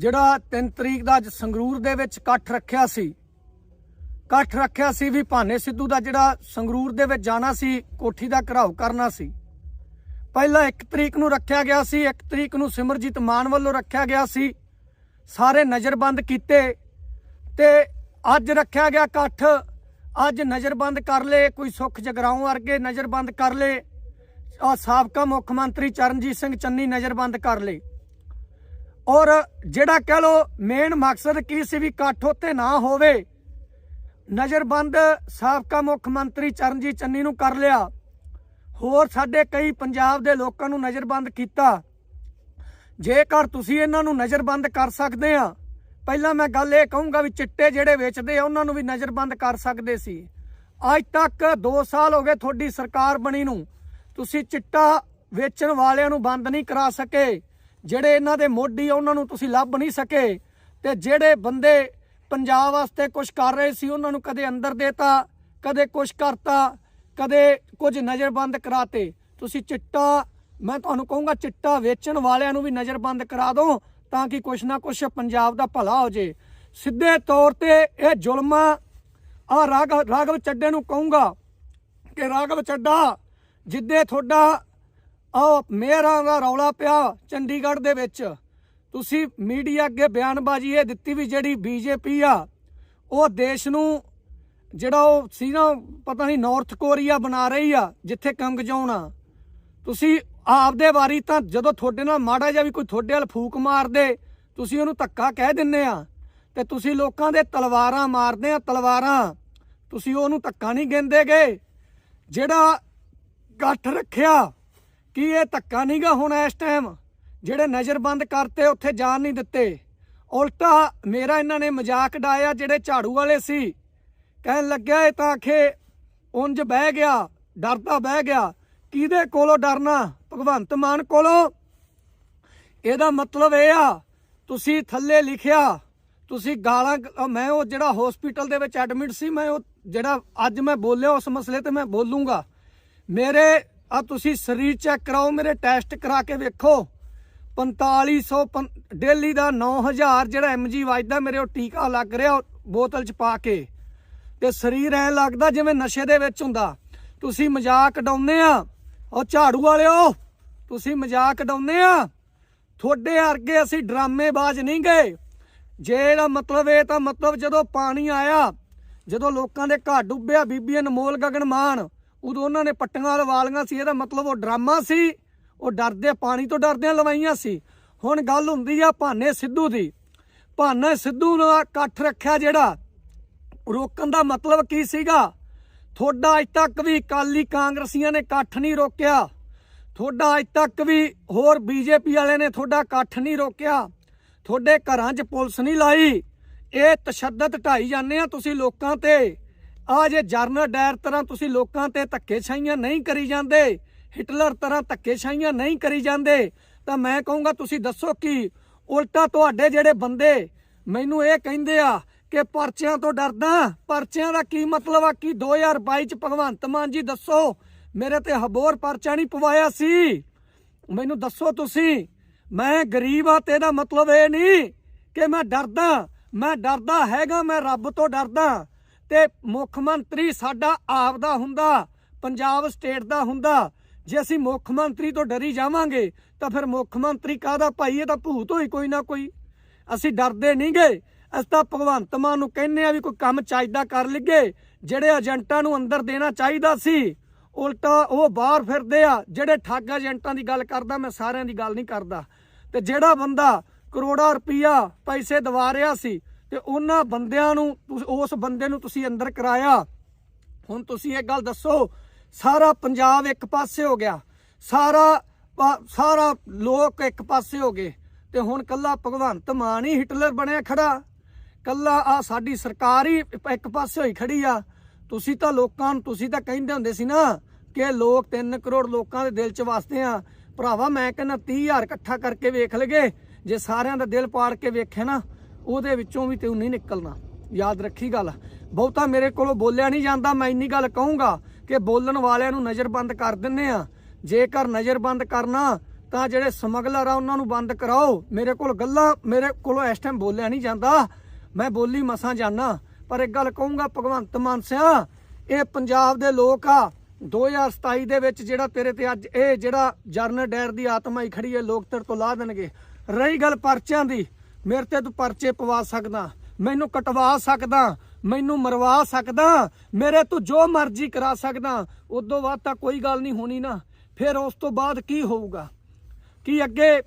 ਜਿਹੜਾ 3 ਤਰੀਕ ਦਾ ਅੱਜ ਸੰਗਰੂਰ ਦੇ ਵਿੱਚ ਇਕੱਠ ਰੱਖਿਆ ਸੀ, ਇਕੱਠ ਰੱਖਿਆ ਸੀ ਵੀ ਭਾਨੇ ਸਿੱਧੂ ਦਾ ਜਿਹੜਾ ਸੰਗਰੂਰ ਦੇ ਵਿੱਚ ਜਾਣਾ ਸੀ, ਕੋਠੀ ਦਾ ਘਰਾਓ ਕਰਨਾ ਸੀ। ਪਹਿਲਾਂ 1 ਤਰੀਕ ਨੂੰ ਰੱਖਿਆ ਗਿਆ ਸੀ 1 ਤਰੀਕ ਨੂੰ ਸਿਮਰਜੀਤ ਮਾਨ ਵੱਲੋਂ ਰੱਖਿਆ ਗਿਆ ਸੀ। ਸਾਰੇ ਨਜ਼ਰਬੰਦ ਕੀਤੇ ਤੇ ਅੱਜ ਰੱਖਿਆ ਗਿਆ ਇਕੱਠ। ਅੱਜ ਨਜ਼ਰਬੰਦ ਕਰ ਲਏ, ਕੋਈ ਸੁੱਖ ਜਗਰਾਉਂ ਵਰਗੇ ਨਜ਼ਰਬੰਦ ਕਰ ਲਏ। ਆ ਸਾਬਕਾ ਮੁੱਖ ਮੰਤਰੀ ਚਰਨਜੀਤ ਸਿੰਘ ਚੰਨੀ ਨਜ਼ਰਬੰਦ ਕਰ ਲਏ। ਔਰ ਜਿਹੜਾ ਕਹ ਲੋ ਮੇਨ ਮਕਸਦ ਕੀ ਸੀ ਵੀ ਇਕੱਠ ਉੱਤੇ ਨਾ ਹੋਵੇ, ਨਜ਼ਰਬੰਦ ਸਾਬਕਾ ਮੁੱਖ ਮੰਤਰੀ ਚਰਨਜੀਤ ਚੰਨੀ ਨੂੰ ਕਰ ਲਿਆ। ਹੋਰ ਸਾਡੇ ਕਈ ਪੰਜਾਬ ਦੇ ਲੋਕਾਂ ਨੂੰ ਨਜ਼ਰਬੰਦ ਕੀਤਾ। ਜੇਕਰ ਤੁਸੀਂ ਇਹਨਾਂ ਨੂੰ ਨਜ਼ਰਬੰਦ ਕਰ ਸਕਦੇ ਆ, ਪਹਿਲਾਂ ਮੈਂ ਗੱਲ ਇਹ ਕਹੂੰਗਾ ਵੀ ਚਿੱਟੇ ਜਿਹੜੇ ਵੇਚਦੇ ਆ, ਉਹਨਾਂ ਨੂੰ ਵੀ ਨਜ਼ਰਬੰਦ ਕਰ ਸਕਦੇ ਸੀ। ਅੱਜ ਤੱਕ 2 ਸਾਲ ਹੋ ਗਏ ਤੁਹਾਡੀ ਸਰਕਾਰ ਬਣੀ ਨੂੰ। ਤੁਸੀਂ ਚਿੱਟਾ ਵੇਚਣ ਵਾਲਿਆਂ ਨੂੰ ਬੰਦ ਨਹੀਂ ਕਰਾ ਸਕੇ। ਜਿਹੜੇ ਇਹਨਾਂ ਦੇ ਮੋਢੀ ਆ, ਉਹਨਾਂ ਨੂੰ ਤੁਸੀਂ ਲੱਭ ਨਹੀਂ ਸਕੇ। ਤੇ ਜਿਹੜੇ ਬੰਦੇ ਪੰਜਾਬ ਵਾਸਤੇ ਕੁਝ ਕਰ ਰਹੇ ਸੀ ਉਹਨਾਂ ਨੂੰ ਕਦੇ ਅੰਦਰ ਦੇਤਾ ਕਦੇ ਕੁਝ ਕਰਤਾ ਕਦੇ ਕੁਝ ਨਜ਼ਰਬੰਦ ਕਰਾਤੇ। ਤੁਸੀਂ ਚਿੱਟਾ ਮੈਂ ਤੁਹਾਨੂੰ ਕਹੂੰਗਾ ਚਿੱਟਾ ਵੇਚਣ ਵਾਲਿਆਂ ਨੂੰ ਵੀ ਨਜ਼ਰਬੰਦ ਕਰਾ ਦਿਓ ਤਾਂ ਕਿ ਕੁਛ ਨਾ ਕੁਛ ਪੰਜਾਬ ਦਾ ਭਲਾ ਹੋ ਜੇ। ਸਿੱਧੇ ਤੌਰ ਤੇ ਇਹ ਜ਼ੁਲਮਾਂ ਆ ਰਾਘਵ ਰਾਘਵ ਚੱਡੇ ਨੂੰ ਕਹੂੰਗਾ ਕਿ ਰਾਘਵ ਚੱਡਾ ਜਿੱਦੇ ਤੁਹਾਡਾ ਆ ਮੇਅਰਾਂ ਦਾ ਰੌਲਾ ਪਿਆ ਚੰਡੀਗੜ੍ਹ ਦੇ ਵਿੱਚ। ਤੁਸੀਂ ਮੀਡੀਆ ਅੱਗੇ ਬਿਆਨਬਾਜ਼ੀ ਇਹ ਦਿੱਤੀ ਵੀ ਜਿਹੜੀ ਬੀਜੇਪੀ ਆ, ਉਹ ਦੇਸ਼ ਨੂੰ ਜਿਹੜਾ ਉਹ ਸੀ ਨਾ, ਪਤਾ ਨਹੀਂ ਨਾਰਥ ਕੋਰੀਆ ਬਣਾ ਰਹੀ ਆ, ਜਿੱਥੇ ਕੰਗ ਜੋਨ ਤੁਸੀਂ ਆਪਦੇ ਵਾਰੀ ਤਾਂ ਜਦੋਂ ਤੁਹਾਡੇ ਨਾਲ ਮਾੜਾ ਜਿਹਾ ਵੀ ਕੋਈ ਤੁਹਾਡੇ ਵੱਲ ਫੂਕ ਮਾਰਦੇ, ਤੁਸੀਂ ਉਹਨੂੰ ਧੱਕਾ ਕਹਿ ਦਿੰਨੇ ਆ। ਤੇ ਤੁਸੀਂ ਲੋਕਾਂ ਦੇ ਤਲਵਾਰਾਂ ਮਾਰਦੇ ਆ, ਤਲਵਾਰਾਂ। ਤੁਸੀਂ ਉਹਨੂੰ ਧੱਕਾ ਨਹੀਂ ਗਿੰਦੇਗੇ ਜਿਹੜਾ ਗੱਠ ਰੱਖਿਆ ਕੀ ਇਹ ਧੱਕਾ ਨਹੀਂਗਾ ਹੁਣ ਇਸ ਟਾਈਮ ਜਿਹੜੇ ਨਜ਼ਰਬੰਦ ਕਰਤੇ, ਉੱਥੇ ਜਾਣ ਨਹੀਂ ਦਿੱਤੇ। ਉਲਟਾ ਮੇਰਾ ਇਹਨਾਂ ਨੇ ਮਜ਼ਾਕ ਡਾਇਆ ਜਿਹੜੇ ਝਾੜੂ ਵਾਲੇ ਸੀ। ਕਹਿਣ ਲੱਗਿਆ ਇਹ ਤਾਂ ਆਖੇ, ਉਂਝ ਬਹਿ ਗਿਆ, ਡਰਦਾ ਬਹਿ ਗਿਆ। ਕਿਹਦੇ ਕੋਲੋਂ ਡਰਨਾ? ਭਗਵੰਤ ਮਾਨ ਕੋਲੋਂ? ਇਹਦਾ ਮਤਲਬ ਇਹ ਆ, ਤੁਸੀਂ ਥੱਲੇ ਲਿਖਿਆ, ਤੁਸੀਂ ਗਾਲਾਂ ਮੈਂ ਉਹ ਜਿਹੜਾ ਹਸਪੀਟਲ ਦੇ ਵਿੱਚ ਐਡਮਿਟ ਸੀ, ਮੈਂ ਉਹ ਜਿਹੜਾ ਅੱਜ ਮੈਂ ਬੋਲਿਆ, ਉਸ ਮਸਲੇ ਤੇ ਮੈਂ ਬੋਲੂੰਗਾ। ਮੇਰੇ ਆ ਤੁਸੀਂ ਸਰੀਰ ਚੈੱਕ ਕਰਾਓ, ਮੇਰੇ ਟੈਸਟ ਕਰਾ ਕੇ ਵੇਖੋ। 4500 ਪੰ- ਡੇਲੀ ਦਾ 9000 ਜਿਹੜਾ ਐਮਜੀ ਵੱਜਦਾ, ਮੇਰੇ ਉਹ ਟੀਕਾ ਲੱਗ ਰਿਹਾ ਬੋਤਲ ਚ ਪਾ ਕੇ। ਤੇ ਸਰੀਰ ਐ ਲੱਗਦਾ ਜਿਵੇਂ ਨਸ਼ੇ ਦੇ ਵਿੱਚ ਹੁੰਦਾ। ਤੁਸੀਂ ਮਜ਼ਾਕ ਡਾਉਂਦੇ ਆ। ਉਹ ਝਾੜੂ ਵਾਲਿਓ, ਤੁਸੀਂ ਮਜ਼ਾਕ ਡਾਉਂਦੇ ਆ। ਤੁਹਾਡੇ ਅਰਗੇ ਅਸੀਂ ਡਰਾਮੇਬਾਜ਼ ਨਹੀਂ ਗਏ। ਜੇ ਇਹਦਾ ਮਤਲਬ ਇਹ ਤਾਂ ਮਤਲਬ ਜਦੋਂ ਪਾਣੀ ਆਇਆ, ਜਦੋਂ ਲੋਕਾਂ ਦੇ ਘਰ ਡੁੱਬਿਆ, ਬੀਬੀ ਅਨਮੋਲ ਗਗਨ ਮਾਨ ਉਦੋਂ ਉਹਨਾਂ ਨੇ ਪੱਟੀਆਂ ਲਵਾਲੀਆਂ ਸੀ, ਇਹਦਾ ਮਤਲਬ ਉਹ ਡਰਾਮਾ ਸੀ, ਉਹ ਡਰਦੇ ਪਾਣੀ ਤੋਂ ਡਰਦਿਆਂ ਲਵਾਈਆਂ ਸੀ। ਹੁਣ ਗੱਲ ਹੁੰਦੀ ਆ ਭਾਨੇ ਸਿੱਧੂ ਦੀ। ਭਾਨੇ ਸਿੱਧੂ ਦਾ ਇਕੱਠ ਰੱਖਿਆ ਜਿਹੜਾ ਰੋਕਣ ਦਾ ਮਤਲਬ ਕੀ ਸੀਗਾ? ਤੁਹਾਡਾ ਅੱਜ ਤੱਕ ਵੀ ਕਾਲੀ ਕਾਂਗਰਸੀਆਂ ਨੇ ਇਕੱਠ ਨਹੀਂ ਰੋਕਿਆ। ਤੁਹਾਡਾ ਅੱਜ ਤੱਕ ਵੀ ਹੋਰ ਬੀਜੇਪੀ ਵਾਲਿਆਂ ਨੇ ਤੁਹਾਡਾ ਇਕੱਠ ਨਹੀਂ ਰੋਕਿਆ। ਤੁਹਾਡੇ ਘਰਾਂ 'ਚ ਪੁਲਿਸ ਨਹੀਂ ਲਾਈ। ਇਹ ਤਸ਼ੱਦਦ ਢਾਈ ਜਾਂਦੇ ਆ ਤੁਸੀਂ ਲੋਕਾਂ ਤੇ। ਆ ਜੇ ਜਰਨਲ ਡਾਇਰ ਤਰ੍ਹਾਂ ਤੁਸੀਂ ਲੋਕਾਂ ਤੇ ਧੱਕੇਸ਼ਾਹੀਆਂ ਨਹੀਂ ਕਰੀ ਜਾਂਦੇ, ਹਿਟਲਰ ਤਰ੍ਹਾਂ ਧੱਕੇਸ਼ਾਹੀਆਂ ਨਹੀਂ ਕਰੀ ਜਾਂਦੇ, ਤਾਂ ਮੈਂ ਕਹੂੰਗਾ ਤੁਸੀਂ ਦੱਸੋ ਕੀ? ਉਲਟਾ ਤੁਹਾਡੇ ਜਿਹੜੇ ਬੰਦੇ ਮੈਨੂੰ ਇਹ ਕਹਿੰਦੇ ਆ ਕਿ ਪਰਚਿਆਂ ਤੋਂ ਡਰਦਾ, ਪਰਚਿਆਂ ਦਾ ਕੀ ਮਤਲਬ ਆ ਕੀ 2022 ਚ ਭਗਵੰਤ ਮਾਨ ਜੀ ਦੱਸੋ, ਮੇਰੇ ਤੇ ਹਬੋਰ ਪਰਚਾ ਨਹੀਂ ਪਵਾਇਆ ਸੀ। ਮੈਨੂੰ ਦੱਸੋ ਤੁਸੀਂ, ਮੈਂ ਗਰੀਬ ਆ ਤੇ ਇਹਦਾ ਮਤਲਬ ਇਹ ਨਹੀਂ ਕਿ ਮੈਂ ਡਰਦਾ ਮੈਂ ਡਰਦਾ ਹੈਗਾ, ਮੈਂ ਰੱਬ ਤੋਂ ਡਰਦਾ। ਤੇ ਮੁੱਖ ਮੰਤਰੀ ਸਾਡਾ ਆਪ ਦਾ ਹੁੰਦਾ, ਪੰਜਾਬ ਸਟੇਟ ਦਾ ਹੁੰਦਾ। ਜੇ ਅਸੀਂ ਮੁੱਖ ਮੰਤਰੀ ਤੋਂ ਡਰੀ ਜਾਵਾਂਗੇ, ਤਾਂ ਫਿਰ ਮੁੱਖ ਮੰਤਰੀ ਕਾਹਦਾ ਭਾਈ? ਇਹ ਤਾਂ ਭੂਤ ਹੋਈ ਕੋਈ ਨਾ ਕੋਈ। ਅਸੀਂ ਡਰਦੇ ਨਹੀਂ ਗਏ ਅਸੀਂ ਤਾਂ ਭਗਵੰਤ ਮਾਨ ਨੂੰ ਕਹਿੰਨੇ ਆ ਵੀ ਕੋਈ ਕੰਮ ਚਾਹੀਦਾ ਕਰ ਲਿਗੇ ਜਿਹੜੇ ਏਜੰਟਾਂ ਨੂੰ ਅੰਦਰ ਦੇਣਾ ਚਾਹੀਦਾ ਸੀ, ਉਲਟਾ ਉਹ ਬਾਹਰ ਫਿਰਦੇ ਆ। ਜਿਹੜੇ ਠੱਗ ਏਜੰਟਾਂ ਦੀ ਗੱਲ ਕਰਦਾ, ਮੈਂ ਸਾਰਿਆਂ ਦੀ ਗੱਲ ਨਹੀਂ ਕਰਦਾ। ਤੇ ਜਿਹੜਾ ਬੰਦਾ ਕਰੋੜਾ ਰੁਪਈਆ ਪੈਸੇ ਦਵਾ ਰਿਹਾ ਸੀ ਤੇ ਉਹਨਾਂ ਬੰਦਿਆਂ ਨੂੰ ਤੁਸੀਂ- ਉਸ ਬੰਦੇ ਨੂੰ ਤੁਸੀਂ ਅੰਦਰ ਕਰਾਇਆ। ਹੁਣ ਤੁਸੀਂ ਇਹ ਗੱਲ ਦੱਸੋ, ਸਾਰਾ ਪੰਜਾਬ ਇੱਕ ਪਾਸੇ ਹੋ ਗਿਆ। ਸਾਰਾ ਸਾਰਾ ਲੋਕ ਇੱਕ ਪਾਸੇ ਹੋ ਗਏ। ਤੇ ਹੁਣ ਕੱਲਾ ਭਗਵੰਤ ਮਾਨ ਹੀ ਹਿਟਲਰ ਬਣਿਆ ਖੜਾ। ਕੱਲਾ ਆ ਸਾਡੀ ਸਰਕਾਰ ਹੀ ਇੱਕ ਪਾਸੇ ਹੋਈ ਖੜੀ ਆ। ਤੁਸੀਂ ਤਾਂ ਲੋਕਾਂ ਨੂੰ, ਤੁਸੀਂ ਤਾਂ ਕਹਿੰਦੇ ਹੁੰਦੇ ਸੀ ਨਾ ਕਿ ਲੋਕ 3 ਕਰੋੜ ਲੋਕਾਂ ਦੇ ਦਿਲ 'ਚ ਵਸਦੇ ਆ। ਭਰਾਵਾ, ਮੈਂ ਕਹਿੰਦਾ 30000 ਇਕੱਠਾ ਕਰਕੇ ਵੇਖ ਲਗੇ। ਜੇ ਸਾਰਿਆਂ ਦਾ ਦਿਲ ਪਾੜ ਕੇ ਵੇਖੇ ਨਾ ਉਹਦੇ ਵਿੱਚੋਂ ਵੀ ਤੈਨੂੰ ਨਹੀਂ ਨਿਕਲਣਾ। ਯਾਦ ਰੱਖੀ ਗੱਲ। ਬਹੁਤਾ ਮੇਰੇ ਕੋਲੋਂ ਬੋਲਿਆ ਨਹੀਂ ਜਾਂਦਾ, ਮੈਂ ਇੰਨੀ ਗੱਲ ਕਹੂੰਗਾ ਕਿ ਬੋਲਣ ਵਾਲਿਆਂ ਨੂੰ ਨਜ਼ਰਬੰਦ ਕਰ ਦਿੰਨੇ ਆ। ਜੇਕਰ ਨਜ਼ਰਬੰਦ ਕਰਨਾ, ਤਾਂ ਜਿਹੜੇ ਸਮਗਲਰ ਆ, ਉਹਨਾਂ ਨੂੰ ਬੰਦ ਕਰਾਓ। ਮੇਰੇ ਕੋਲ ਗੱਲਾਂ, ਮੇਰੇ ਕੋਲੋਂ ਇਸ ਟਾਈਮ ਬੋਲਿਆ ਨਹੀਂ ਜਾਂਦਾ। ਮੈਂ ਬੋਲੀ ਮਸਾਂ ਜਾਣਾ ਪਰ ਇੱਕ ਗੱਲ ਕਹੂੰਗਾ, ਭਗਵੰਤ ਮਾਨ ਸਿਆ, ਇਹ ਪੰਜਾਬ ਦੇ ਲੋਕ ਆ। 2027 ਦੇ ਵਿੱਚ ਜਿਹੜਾ ਤੇਰੇ ਤੇ ਅੱਜ ਇਹ ਜਿਹੜਾ ਜਰਨਲ ਡੈਰ ਦੀ ਆਤਮਾ ਹੀ ਖੜੀ ਹੈ, ਲੋਕ ਤੇਰੇ ਤੋਂ ਲਾ ਦੇਣਗੇ। ਰਹੀ ਗੱਲ ਪਰਚਿਆਂ ਦੀ। ਮੇਰੇ ਤੇ ਤੂੰ ਪਰਚੇ ਪਵਾ ਸਕਦਾ, ਮੈਨੂੰ ਕਟਵਾ ਸਕਦਾ, ਮੈਨੂੰ ਮਰਵਾ ਸਕਦਾ, ਮੇਰੇ ਤੋਂ ਜੋ ਮਰਜ਼ੀ ਕਰਾ ਸਕਦਾ, ਉਦੋਂ ਬਾਅਦ ਤਾਂ ਕੋਈ ਗੱਲ ਨਹੀਂ ਹੋਣੀ ਨਾ, ਫਿਰ ਉਸ ਤੋਂ ਬਾਅਦ ਕੀ ਹੋਊਗਾ? ਕੀ ਅੱਗੇ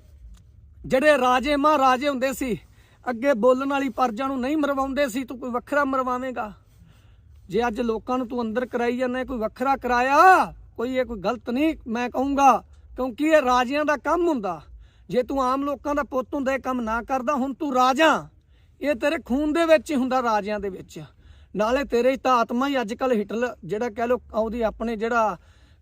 ਜਿਹੜੇ ਰਾਜੇ ਮਹਾਰਾਜੇ ਹੁੰਦੇ ਸੀ, ਅੱਗੇ ਬੋਲਣ ਵਾਲੀ ਪਰਜਾਂ ਨੂੰ ਨਹੀਂ ਮਰਵਾਉਂਦੇ ਸੀ, ਤੂੰ ਕੋਈ ਵੱਖਰਾ ਮਰਵਾਵੇਂਗਾ? ਜੇ ਅੱਜ ਲੋਕਾਂ ਨੂੰ ਤੂੰ ਅੰਦਰ ਕਰਾਈ ਜਾਂਦਾ, ਕੋਈ ਵੱਖਰਾ ਕਰਾਇਆ, ਕੋਈ ਇਹ ਕੋਈ ਗਲਤ ਨਹੀਂ, ਮੈਂ ਕਹੂੰਗਾ, ਕਿਉਂਕਿ ਇਹ ਰਾਜਿਆਂ ਦਾ ਕੰਮ ਹੁੰਦਾ। ਜੇ ਤੂੰ ਆਮ ਲੋਕਾਂ ਦਾ ਪੁੱਤ ਹੁੰਦਾ, ਇਹ ਕੰਮ ਨਾ ਕਰਦਾ, ਹੁਣ ਤੂੰ ਰਾਜਾ। ਇਹ ਤੇਰੇ ਖੂਨ ਦੇ ਵਿੱਚ ਹੀ ਹੁੰਦਾ, ਰਾਜਿਆਂ ਦੇ ਵਿੱਚ। ਨਾਲੇ ਤੇਰੇ ਤਾਂ ਆਤਮਾ ਹੀ ਅੱਜ ਕੱਲ ਹਿਟਲਰ, ਜਿਹੜਾ ਕਹਿ ਲੋ ਉਹਦੀ ਆਪਣੇ ਜਿਹੜਾ,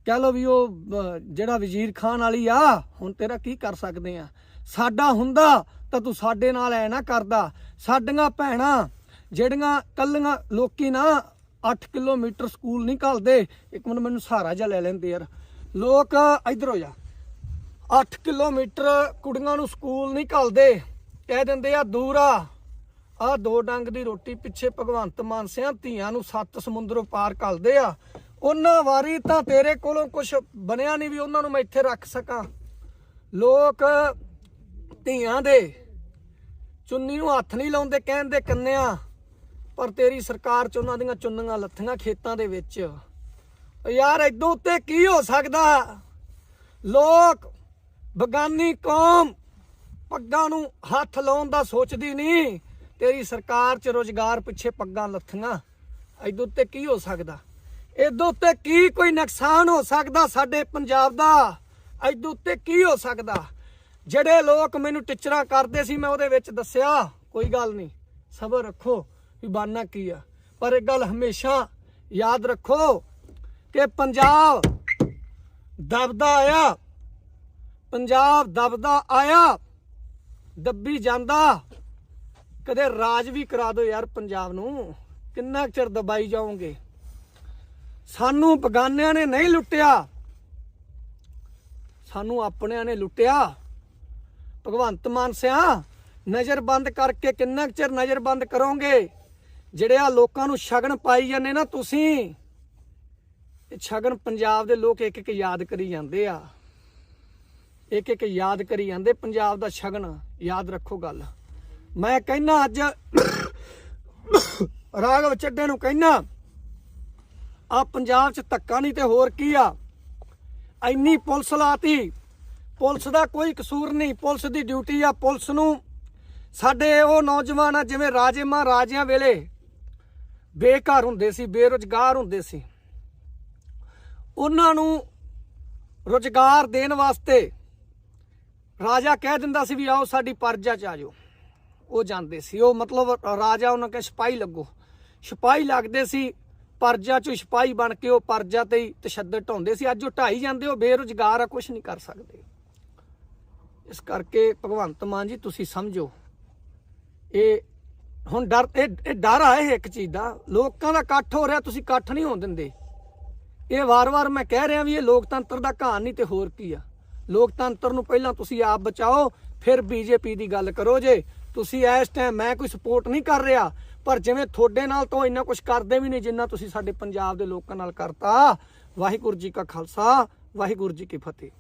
ਕਹਿ ਲੋ ਵੀ ਉਹ ਜਿਹੜਾ ਵਜ਼ੀਰ ਖਾਨ ਵਾਲੀ ਆ, ਹੁਣ ਤੇਰਾ ਕੀ ਕਰ ਸਕਦੇ ਆ? ਸਾਡਾ ਹੁੰਦਾ ਤਾਂ ਤੂੰ ਸਾਡੇ ਨਾਲ ਐ ਨਾ ਕਰਦਾ। ਸਾਡੀਆਂ ਭੈਣਾਂ, ਜਿਹੜੀਆਂ ਕੱਲੀਆਂ ਲੋਕੀ ਨਾ 8 ਕਿਲੋਮੀਟਰ ਸਕੂਲ ਨਹੀਂ ਘੱਲਦੇ, ਇੱਕ ਮਿੰਟ ਮੈਨੂੰ ਸਹਾਰਾ ਜਿਹਾ ਲੈ ਲੈਂਦੇ ਯਾਰ। ਲੋਕ, ਇਧਰ ਹੋ ਜਾ। 8 ਕਿਲੋਮੀਟਰ ਕੁੜੀਆਂ ਨੂੰ ਸਕੂਲ ਨਹੀਂ ਘੱਲਦੇ। ਕਹਿ ਦਿੰਦੇ ਆ, ਦੂਰ ਆ। ਆ ਦੋ ਡੰਗ ਦੀ ਰੋਟੀ ਪਿੱਛੇ ਭਗਵੰਤ ਮਾਨ ਸਿਆਂ ਧੀਆਂ ਨੂੰ ਸੱਤ ਸਮੁੰਦਰੋਂ ਪਾਰ ਘੱਲਦੇ ਆ। ਉਹਨਾਂ ਵਾਰੀ ਤਾਂ ਤੇਰੇ ਕੋਲੋਂ ਕੁਝ ਬਣਿਆ ਨਹੀਂ ਵੀ ਉਹਨਾਂ ਨੂੰ ਮੈਂ ਇੱਥੇ ਰੱਖ ਸਕਾਂ। ਲੋਕ ਧੀਆਂ ਦੇ ਚੁੰਨੀ ਨੂੰ ਹੱਥ ਨਹੀਂ ਲਾਉਂਦੇ, ਕਹਿੰਦੇ ਕੰਨਿਆ, ਪਰ ਤੇਰੀ ਸਰਕਾਰ ਚ ਉਹਨਾਂ ਦੀਆਂ ਚੁੰਨੀਆਂ ਲੱਥੀਆਂ ਖੇਤਾਂ ਦੇ ਵਿੱਚ। ਯਾਰ ਇਦੋਂ ਉੱਤੇ ਕੀ ਹੋ ਸਕਦਾ? ਲੋਕ ਬਗਾਨੀ ਕੌਮ ਪੱਗਾਂ ਨੂੰ ਹੱਥ ਲਾਉਣ ਦਾ ਸੋਚਦੀ ਨਹੀਂ। ਤੇਰੀ ਸਰਕਾਰ ਚ ਰੋਜ਼ਗਾਰ ਪਿੱਛੇ ਪੱਗਾਂ ਲੱਥੀਆਂ। ਇਦੋਂ ਉੱਤੇ ਕੀ ਹੋ ਸਕਦਾ? ਇਦੋਂ ਉੱਤੇ ਕੀ ਕੋਈ ਨੁਕਸਾਨ ਹੋ ਸਕਦਾ ਸਾਡੇ ਪੰਜਾਬ ਦਾ? ਇਦੋਂ ਉੱਤੇ ਕੀ ਹੋ ਸਕਦਾ? ਜਿਹੜੇ ਲੋਕ ਮੈਨੂੰ ਟਿਚਰਾਂ ਕਰਦੇ ਸੀ, ਮੈਂ ਉਹਦੇ ਵਿੱਚ ਦੱਸਿਆ, ਕੋਈ ਗੱਲ ਨਹੀਂ। ਸਬਰ ਰੱਖੋ ਵੀ ਬਾਨਾ ਕੀ ਆ। ਪਰ ਇੱਕ ਗੱਲ ਹਮੇਸ਼ਾ ਯਾਦ ਰੱਖੋ ਕਿ ਪੰਜਾਬ ਦਬਦਾ ਆਇਆ। ਪੰਜਾਬ ਦਬਦਾ ਆਇਆ, ਦੱਬੀ ਜਾਂਦਾ। ਕਦੇ ਰਾਜ ਵੀ ਕਰਾ ਦਿਓ ਯਾਰ ਪੰਜਾਬ ਨੂੰ। ਕਿੰਨਾ ਕੁ ਚਿਰ ਦਬਾਈ ਜਾਓਗੇ? ਸਾਨੂੰ ਬਗਾਨਿਆਂ ਨੇ ਨਹੀਂ ਲੁੱਟਿਆ। ਸਾਨੂੰ ਆਪਣਿਆਂ ਨੇ ਲੁੱਟਿਆ। ਭਗਵੰਤ ਮਾਨ ਸਿਆ, ਨਜ਼ਰ ਬੰਦ ਕਰਕੇ ਕਿੰਨਾ ਕੁ ਚਿਰ ਨਜ਼ਰ ਬੰਦ ਕਰੋਗੇ? ਜਿਹੜੇ ਆ ਲੋਕਾਂ ਨੂੰ ਸ਼ਗਨ ਪਾਈ ਜਾਂਦੇ ਨਾ ਤੁਸੀਂ, ਇਹ ਸ਼ਗਨ ਪੰਜਾਬ ਦੇ ਲੋਕ ਇੱਕ ਇੱਕ ਯਾਦ ਕਰੀ ਜਾਂਦੇ ਆ। ਇੱਕ ਇੱਕ ਯਾਦ ਕਰੀ ਜਾਂਦੇ, ਪੰਜਾਬ ਦਾ ਸ਼ਗਨ, ਯਾਦ ਰੱਖੋ ਗੱਲ। ਮੈਂ ਕਹਿਣਾ ਅੱਜ, ਰਾਘਵ ਚੱਡੇ ਨੂੰ ਕਹਿਣਾ ਆ ਪੰਜਾਬ 'ਚ ਧੱਕਾ ਨਹੀਂ ਤੇ ਹੋਰ ਕੀ ਆ? ਇੰਨੀ ਪੁਲਿਸ ਲਾਤੀ, ਪੁਲਿਸ ਦਾ ਕੋਈ ਕਸੂਰ ਨਹੀਂ, ਪੁਲਿਸ ਦੀ ਡਿਊਟੀ ਆ ਪੁਲਿਸ ਨੂੰ। ਸਾਡੇ ਉਹ ਨੌਜਵਾਨ ਆ, ਜਿਵੇਂ ਰਾਜੇ ਮਹਾਰਾਜਿਆਂ ਵੇਲੇ ਬੇਘਰ ਹੁੰਦੇ ਸੀ, ਬੇਰੁਜ਼ਗਾਰ ਹੁੰਦੇ ਸੀ। ਉਹਨਾਂ ਨੂੰ ਰੁਜ਼ਗਾਰ ਦੇਣ ਵਾਸਤੇ ਰਾਜਾ ਕਹਿ ਦਿੰਦਾ ਸੀ ਵੀ ਆਓ ਸਾਡੀ ਪਰਜਾ ਚ ਆ ਜਾਓ। ਉਹ ਜਾਂਦੇ ਸੀ। ਉਹ ਮਤਲਬ ਰਾਜਾ ਉਹਨਾਂ ਕੇ ਸਿਪਾਹੀ ਲੱਗੋ। ਸਿਪਾਹੀ ਲੱਗਦੇ ਸੀ, ਪਰਜਾ 'ਚੋਂ ਸਿਪਾਹੀ ਬਣ ਕੇ ਉਹ ਪਰਜਾ ਤੇ ਹੀ ਤਸ਼ੱਦਦ ਢਾਉਂਦੇ ਸੀ। ਅੱਜ ਉਹ ਢਾਈ ਜਾਂਦੇ, ਉਹ ਬੇਰੁਜ਼ਗਾਰ ਆ ਕੁਝ ਨਹੀਂ ਕਰ ਸਕਦੇ। ਇਸ ਕਰਕੇ ਭਗਵੰਤ ਮਾਨ ਜੀ, ਤੁਸੀਂ ਸਮਝੋ। ਇਹ ਹੁਣ ਡਰ, ਇਹ ਡਰ ਆ ਇਹ ਇੱਕ ਚੀਜ਼ ਦਾ। ਲੋਕਾਂ ਦਾ ਇਕੱਠ ਹੋ ਰਿਹਾ, ਤੁਸੀਂ ਇਕੱਠ ਨਹੀਂ ਹੋਣ ਦਿੰਦੇ। ਇਹ ਵਾਰ-ਵਾਰ ਮੈਂ ਕਹਿ ਰਿਹਾ ਵੀ ਇਹ ਲੋਕਤੰਤਰ ਦਾ ਕਹਾਣ ਨਹੀਂ ਤੇ ਹੋਰ ਕੀ ਆ। ਲੋਕਤੰਤਰ ਨੂੰ ਪਹਿਲਾਂ ਤੁਸੀਂ ਆਪ ਬਚਾਓ, ਫਿਰ ਬੀਜੇਪੀ ਦੀ ਗੱਲ ਕਰੋ ਜੇ। ਤੁਸੀਂ ਇਸ ਟਾਈਮ ਮੈਂ ਕੋਈ ਸਪੋਰਟ ਨਹੀਂ ਕਰ ਰਿਹਾ, ਪਰ ਜਿਵੇਂ ਤੁਹਾਡੇ ਨਾਲ ਤੋਂ ਇੰਨਾ ਕੁਝ ਕਰਦੇ ਵੀ ਨਹੀਂ ਜਿੰਨਾ ਤੁਸੀਂ ਸਾਡੇ ਪੰਜਾਬ ਦੇ ਲੋਕਾਂ ਨਾਲ ਕਰਤਾ। ਵਾਹਿਗੁਰੂ ਜੀ ਕਾ ਖਾਲਸਾ, ਵਾਹਿਗੁਰੂ ਜੀ ਕੀ ਫਤਿਹ।